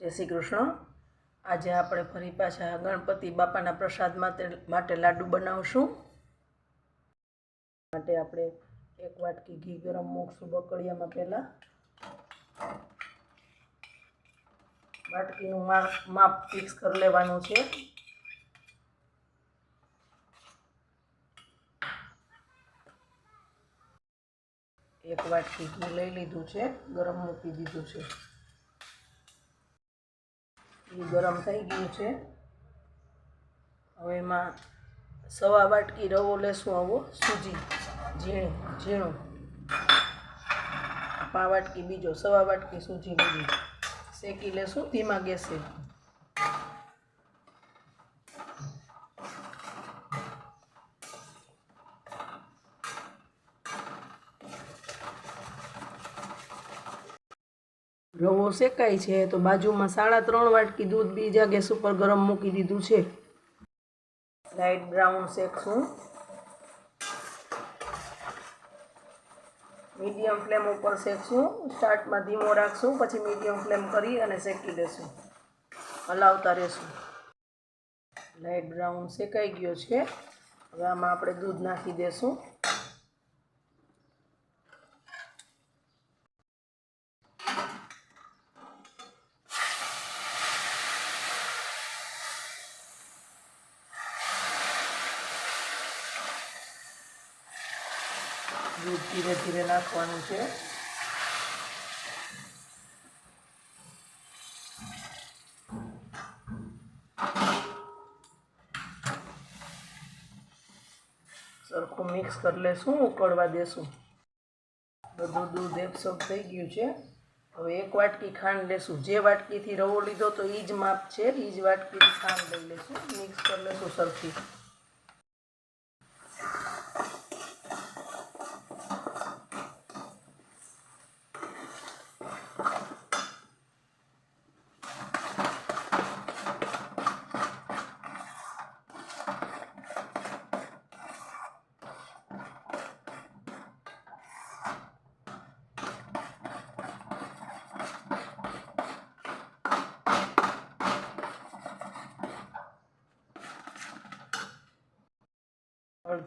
જય શ્રી કૃષ્ણ. આજે આપણે ફરી પાછા ગણપતિ બાપાના પ્રસાદ માટે માટે લાડુ બનાવશું. માટે આપણે એક વાટકી ઘી ગરમ મૂકશું બકડિયામાં પહેલાં. વાટકીનું માપ ફિક્સ કરી લેવાનું છે. એક વાટકી ઘી લઈ લીધું છે, ગરમ મૂકી દીધું છે. એ ગરમ થઈ ગયું છે. હવે એમાં સવા વાટકી રવો લેશું આવો, સૂજી, ઝીણું ઝીણું. પા વાટકી બીજો, સવા વાટકી સૂજી લીધી શેકી લેશું, ધીમા ગેસે. રવો શેકાય છે, તો બાજુમાં સાડા ત્રણ વાટકી દૂધ બીજા ગેસ ઉપર ગરમ મૂકી દીધું છે. લાઇટ બ્રાઉન શેકશું. મીડિયમ ફ્લેમ ઉપર શેકશું. સ્ટાર્ટમાં ધીમો રાખશું, પછી મીડિયમ ફ્લેમ કરી અને શેકી દેશું. હલાવતા રહેશું. લાઇટ બ્રાઉન શેકાઈ ગયો છે. હવે આમાં આપણે દૂધ નાખી દેશું. દૂધ ધીરે ધીરે નાખવાનું છે સરખું મિક્સ કરી લેશું, ઉકળવા દેશું. બધું દૂધ એબ્સોર્બ થઈ ગયું છે. હવે એક વાટકી ખાંડ લેશું. જે વાટકીથી રવો લીધો તો એ જ માપ છે. એ જ વાટકીથી ખાંડ લઈ લેશું. મિક્સ કરી લેશું સરખી.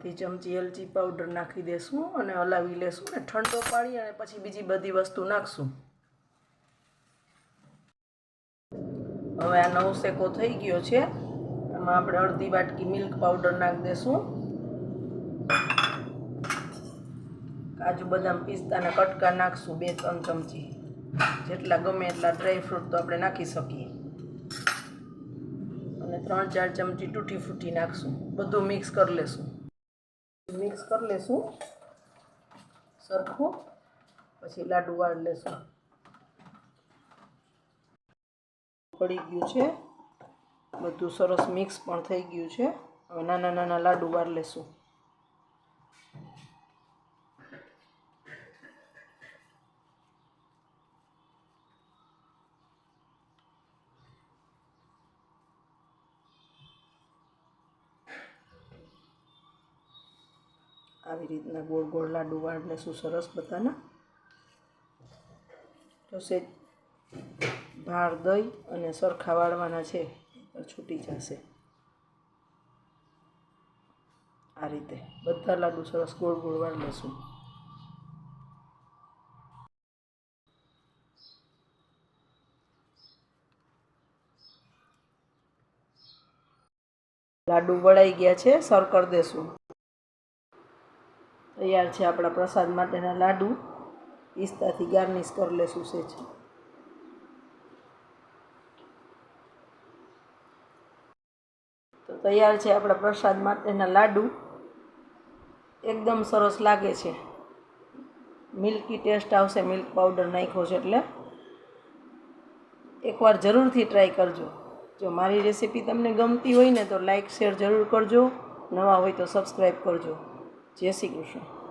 અડધી ચમચી એલચી પાવડર નાખી દેશું અને હલાવી લેશું અને ઠંડો પાડી અને પછી બીજી બધી વસ્તુ નાખશું. હવે આ નવ શેકો થઈ ગયો છે. એમાં આપણે અડધી વાટકી મિલ્ક પાવડર નાખી દેશું. કાજુ બદામ પિસ્તાના કટકા નાખશું બે ત્રણ ચમચી. જેટલા ગમે એટલા ડ્રાયફ્રૂટ તો આપણે નાખી શકીએ. અને ત્રણ ચાર ચમચી તૂટી ફૂટી નાખશું. બધું મિક્સ કરી લેશું. મિક્સ કરી લેશું. સરખું. પછી લાડુ વાળી લેશું. પડી ગયું છે. બધું સરસ મિક્સ પણ થઈ ગયું છે. હવે નાના નાના લાડુ વાળી લેશું. આવી રીતના ગોળ ગોળ લાડુ વાળ લેશું સરસ બધાના. તો સેજ ભાર દઈ અને સરખા વાળવાના છે છૂટી જશે. આ રીતે બધા લાડુ સરસ ગોળ ગોળ વાળ લેશું લાડુ વળાઈ ગયા છે સર કરી દેશું તૈયાર છે આપણા પ્રસાદ માટેના લાડુ. પિસ્તાથી ગાર્નિશ કરી લેશું સેજ. તો તૈયાર છે આપણા પ્રસાદ માટેના લાડુ. એકદમ સરસ લાગે છે. મિલ્કી ટેસ્ટ આવશે, મિલ્ક પાવડર નાખ્યો છે એટલે. એકવાર જરૂરથી ટ્રાય કરજો. જો મારી રેસીપી તમને ગમતી હોય ને તો લાઈક, શેર જરૂર કરજો. નવા હોય તો સબસ્ક્રાઈબ કરજો. જય શ્રી કૃષ્ણ.